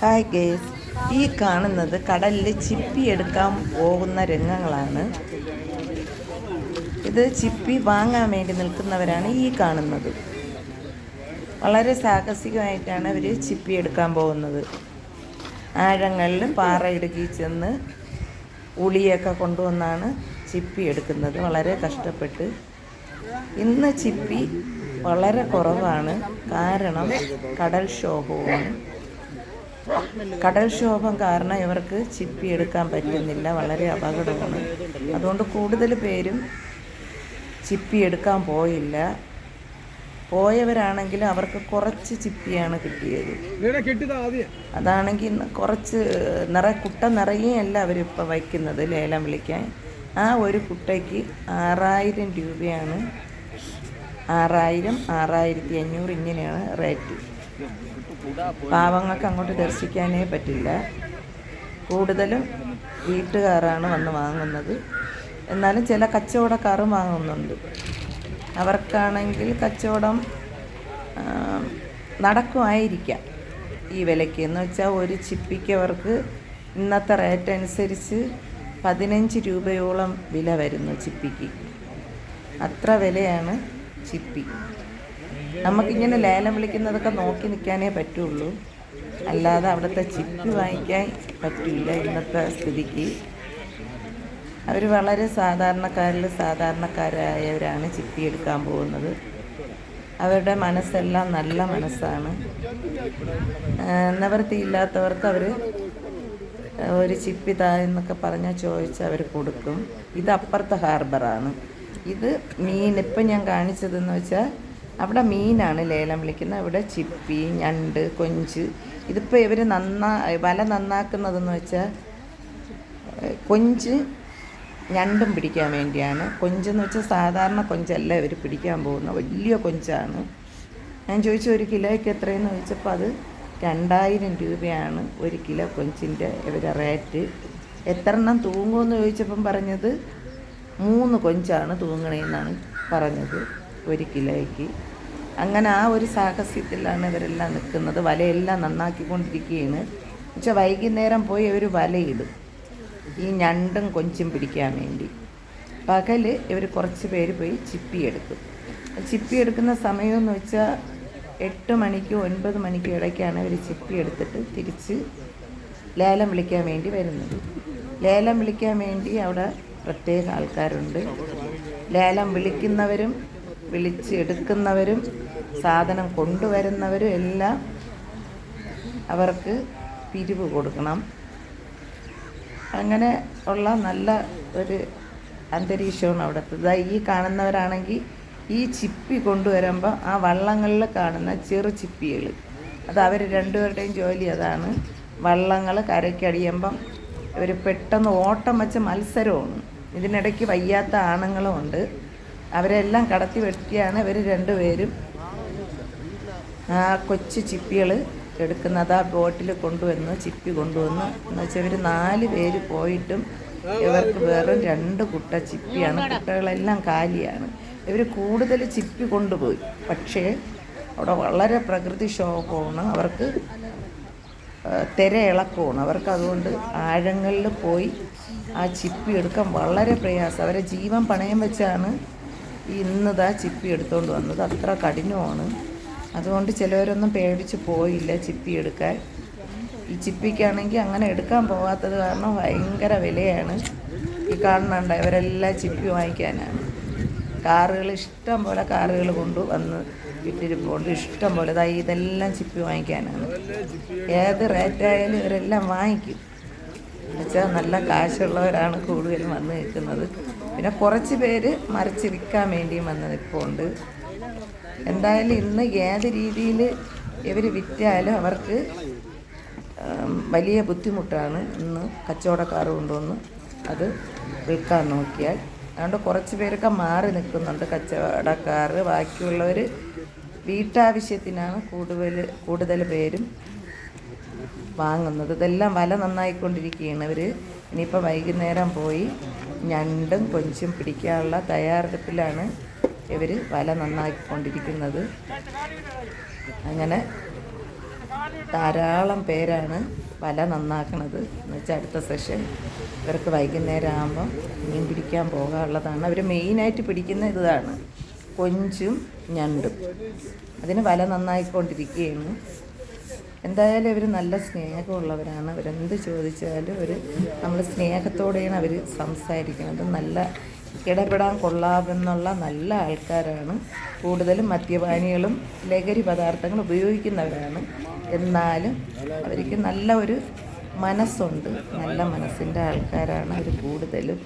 Hi guys. ഈ കാണുന്നത് കടലിൽ ചിപ്പി എടുക്കാൻ പോകുന്ന രംഗങ്ങളാണ്. ഇത് ചിപ്പി വാങ്ങാൻ വേണ്ടി നിൽക്കുന്നവരാണ് ഈ കാണുന്നത്. വളരെ സാഹസികമായിട്ടാണ് അവർ ചിപ്പി എടുക്കാൻ പോകുന്നത്. ആഴങ്ങളിൽ പാറയിടുക്കി ചെന്ന് ഉളിയൊക്കെ കൊണ്ടുവന്നാണ് ചിപ്പി എടുക്കുന്നത്. വളരെ കഷ്ടപ്പെട്ട്. ഇന്ന് ചിപ്പി വളരെ കുറവാണ്. കാരണം കടൽ കടൽക്ഷോഭവും കടൽക്ഷോഭം കാരണം ഇവർക്ക് ചിപ്പി എടുക്കാൻ പറ്റുന്നില്ല. വളരെ അപകടമാണ്. അതുകൊണ്ട് കൂടുതൽ പേരും ചിപ്പി എടുക്കാൻ പോയില്ല. പോയവരാണെങ്കിൽ അവർക്ക് കുറച്ച് ചിപ്പിയാണ് കിട്ടിയത്. അതാണെങ്കിൽ കുറച്ച് നിറ കുട്ട നിറയെയല്ല അവരിപ്പോൾ വയ്ക്കുന്നത് ലേലം വിളിക്കാൻ. ആ ഒരു കുട്ടയ്ക്ക് ആറായിരം രൂപയാണ്. ആറായിരം ആറായിരത്തി അഞ്ഞൂറ് ഇങ്ങനെയാണ് റേറ്റ്. പാവങ്ങൾക്ക് അങ്ങോട്ട് ദർശിക്കാനേ പറ്റില്ല. കൂടുതലും വീട്ടുകാരാണ് വന്ന് വാങ്ങുന്നത്. എന്നാലും ചില കച്ചവടക്കാരും വാങ്ങുന്നുണ്ട്. അവർക്കാണെങ്കിൽ കച്ചവടം നടക്കുമായിരിക്കാം. ഈ വിലയ്ക്ക്. എന്ന് വെച്ചാൽ ഒരു ചിപ്പിക്ക് അവർക്ക് ഇന്നത്തെ റേറ്റ് അനുസരിച്ച് പതിനഞ്ച് രൂപയോളം വില വരുന്നു ചിപ്പിക്ക്. അത്ര വിലയാണ് ചിപ്പി. നമുക്കിങ്ങനെ ലേലം വിളിക്കുന്നതൊക്കെ നോക്കി നിൽക്കാനേ പറ്റുള്ളൂ. അല്ലാതെ അവിടുത്തെ ചിപ്പ് വാങ്ങിക്കാൻ പറ്റില്ല ഇന്നത്തെ സ്ഥിതിക്ക്. അവർ വളരെ സാധാരണക്കാരിൽ സാധാരണക്കാരായവരാണ് ചിപ്പി എടുക്കാൻ പോകുന്നത്. അവരുടെ മനസ്സെല്ലാം നല്ല മനസ്സാണ്. ആഹ് നിവൃത്തിയില്ലാത്തവർക്ക് അവർ ഒരു ചിപ്പി താ എന്നൊക്കെ പറഞ്ഞാൽ ചോദിച്ച് അവർ കൊടുക്കും. ഇത് അപ്പുറത്തെ ഹാർബറാണ് ഇത് മീൻ ഇപ്പം ഞാൻ കാണിച്ചതെന്ന് വെച്ചാൽ അവിടെ മീനാണ് ലേലം വിളിക്കുന്നത്. അവിടെ ചിപ്പി ഞണ്ട് കൊഞ്ച്. ഇതിപ്പോൾ ഇവർ നന്നാ വല നന്നാക്കുന്നതെന്ന് വെച്ചാൽ കൊഞ്ച് ഞണ്ടും പിടിക്കാൻ വേണ്ടിയാണ്. കൊഞ്ചെന്ന് വെച്ചാൽ സാധാരണ കൊഞ്ചല്ല ഇവർ പിടിക്കാൻ പോകുന്ന വലിയ കൊഞ്ചാണ്. ഞാൻ ചോദിച്ചു ഒരു കിലോയ്ക്ക് എത്രയെന്ന് ചോദിച്ചപ്പോൾ അത് രണ്ടായിരം രൂപയാണ് ഒരു കിലോ കൊഞ്ചിന്റെ ഇവരുടെ റേറ്റ്. എത്ര എണ്ണം തൂങ്ങുമെന്ന് ചോദിച്ചപ്പം പറഞ്ഞത് മൂന്ന് കൊഞ്ചാണ് തൂങ്ങണേന്നാണ് പറഞ്ഞത് ഒരു കിലോയ്ക്ക്. അങ്ങനെ ആ ഒരു സാഹസ്യത്തിലാണ് ഇവരെല്ലാം നിൽക്കുന്നത്. വലയെല്ലാം നന്നാക്കിക്കൊണ്ടിരിക്കുകയാണ്. പക്ഷെ വൈകുന്നേരം പോയി അവർ വലയിടും. ഈ ഞണ്ടും കൊഞ്ചും പിടിക്കാൻ വേണ്ടി. പകൽ ഇവർ കുറച്ച് പേര് പോയി ചിപ്പി എടുക്കും ചിപ്പി എടുക്കുന്ന സമയമെന്ന് വെച്ചാൽ എട്ട് മണിക്കും ഒൻപത് മണിക്കും ഇടയ്ക്കാണ് ഇവർ ചിപ്പി എടുത്തിട്ട് തിരിച്ച് ലേലം വിളിക്കാൻ വേണ്ടി വരുന്നത്. ലേലം വിളിക്കാൻ വേണ്ടി അവിടെ പ്രത്യേക ആൾക്കാരുണ്ട്. ലേലം വിളിക്കുന്നവരും വിളിച്ച് എടുക്കുന്നവരും സാധനം കൊണ്ടുവരുന്നവരും എല്ലാം അവർക്ക് പിരിവ് കൊടുക്കണം. അങ്ങനെ ഉള്ള നല്ല ഒരു അന്തരീക്ഷമാണ് അവിടുത്തെ. ഈ കാണുന്നവരാണെങ്കിൽ ഈ ചിപ്പി കൊണ്ടുവരുമ്പോൾ ആ വള്ളങ്ങളിൽ കാണുന്ന ചെറു ചിപ്പികൾ അത് അവർ രണ്ടുപേരുടെയും ജോലി അതാണ്. വള്ളങ്ങൾ കരയ്ക്കടിയുമ്പം ഇവർ പെട്ടെന്ന് ഓട്ടം വെച്ച മത്സരമാണ്. ഇതിനിടയ്ക്ക് വയ്യാത്ത ആണുങ്ങളും ഉണ്ട്. അവരെല്ലാം കടത്തി വെട്ടിയാണ് ഇവർ രണ്ടുപേരും ആ കൊച്ചു ചിപ്പികൾ എടുക്കുന്നത് ആ ബോട്ടിൽ കൊണ്ടുവന്ന് ചിപ്പി കൊണ്ടുവന്ന്. എന്ന് വെച്ചാൽ ഇവർ നാല് പേര് പോയിട്ടും ഇവർക്ക് വെറും രണ്ട് കുട്ട ചിപ്പിയാണ്. കുട്ടകളെല്ലാം കാലിയാണ്. ഇവർ കൂടുതൽ ചിപ്പി കൊണ്ടുപോയി. പക്ഷേ അവിടെ വളരെ പ്രകൃതിക്ഷോഭമാണ് അവർക്ക് ആ, തിര ഇളക്കമാണ്. അവർക്ക് അതുകൊണ്ട് ആഴങ്ങളിൽ പോയി ആ ചിപ്പി എടുക്കാൻ വളരെ പ്രയാസം. അവരെ ജീവൻ പണയം വെച്ചാണ് ഇന്നതാ ചിപ്പി എടുത്തുകൊണ്ട് വന്നത്. അത്ര കഠിനമാണ്. അതുകൊണ്ട് ചിലവരൊന്നും പേടിച്ച് പോയില്ല ചിപ്പി എടുക്കാൻ. ഈ ചിപ്പിക്കാണെങ്കിൽ അങ്ങനെ എടുക്കാൻ പോകാത്തത് കാരണം ഭയങ്കര വിലയാണ്. ഈ കാണുന്നുണ്ട്? ഇവരെല്ലാം ചിപ്പി വാങ്ങിക്കാനാണ്. കാറുകൾ ഇഷ്ടം പോലെ കാറുകൾ കൊണ്ട് വന്ന് ഇട്ടിരിപ്പുണ്ട് ഇഷ്ടം പോലെ. ഇതായി ഇതെല്ലാം ചിപ്പി വാങ്ങിക്കാനാണ്. ഏത് റേറ്റായാലും ഇവരെല്ലാം വാങ്ങിക്കും. എന്നുവെച്ചാൽ നല്ല കാശുള്ളവരാണ് കൂടുതലും വന്ന് നിൽക്കുന്നത്. പിന്നെ കുറച്ച് പേര് മറിച്ച് വിൽക്കാൻ വേണ്ടിയും വന്ന് നിൽപ്പുണ്ട് എന്തായാലും ഇന്ന് ഏത് രീതിയിൽ ഇവർ വിറ്റാലും അവർക്ക് വലിയ ബുദ്ധിമുട്ടാണ് ഇന്ന് കച്ചവടക്കാർ കൊണ്ടുവന്ന് അത് വിൽക്കാൻ നോക്കിയാൽ. അതുകൊണ്ട് കുറച്ച് പേരൊക്കെ മാറി നിൽക്കുന്നുണ്ട് കച്ചവടക്കാർ. ബാക്കിയുള്ളവർ വീട്ടാവശ്യത്തിനാണ് കൂടുതൽ കൂടുതൽ പേരും വാങ്ങുന്നത്. ഇതെല്ലാം വല നന്നായിക്കൊണ്ടിരിക്കുകയാണ് അവർ ഇനിയിപ്പോൾ വൈകുന്നേരം പോയി ഞണ്ടും കൊഞ്ചും പിടിക്കാനുള്ള തയ്യാറെടുപ്പിലാണ് ഇവർ വല നന്നാക്കിക്കൊണ്ടിരിക്കുന്നത് അങ്ങനെ ധാരാളം പേരാണ് വല നന്നാക്കണത്. എന്ന് വെച്ചാൽ അടുത്ത സെഷൻ ഇവർക്ക് വൈകുന്നേരം ആകുമ്പം മീൻ പിടിക്കാൻ പോകാനുള്ളതാണ്. അവർ മെയിനായിട്ട് പിടിക്കുന്ന ഇതാണ്. കൊഞ്ചും ഞണ്ടും. അതിന് വല നന്നായിക്കൊണ്ടിരിക്കുകയാണ്. എന്തായാലും ഇവർ നല്ല സ്നേഹമുള്ളവരാണ്. അവരെന്ത് ചോദിച്ചാലും അവർ നമ്മൾ സ്നേഹത്തോടെയാണ് അവർ സംസാരിക്കുന്നത്. നല്ല ഇടപെടാൻ കൊള്ളാമെന്നുള്ള നല്ല ആൾക്കാരാണ്. കൂടുതലും മദ്യപാനികളും ലഹരി പദാർത്ഥങ്ങൾ ഉപയോഗിക്കുന്നവരാണ്. എന്നാലും അവർക്ക് നല്ല ഒരു മനസ്സുണ്ട്. നല്ല മനസ്സിന്റെ ആൾക്കാരാണ് അവർ കൂടുതലും.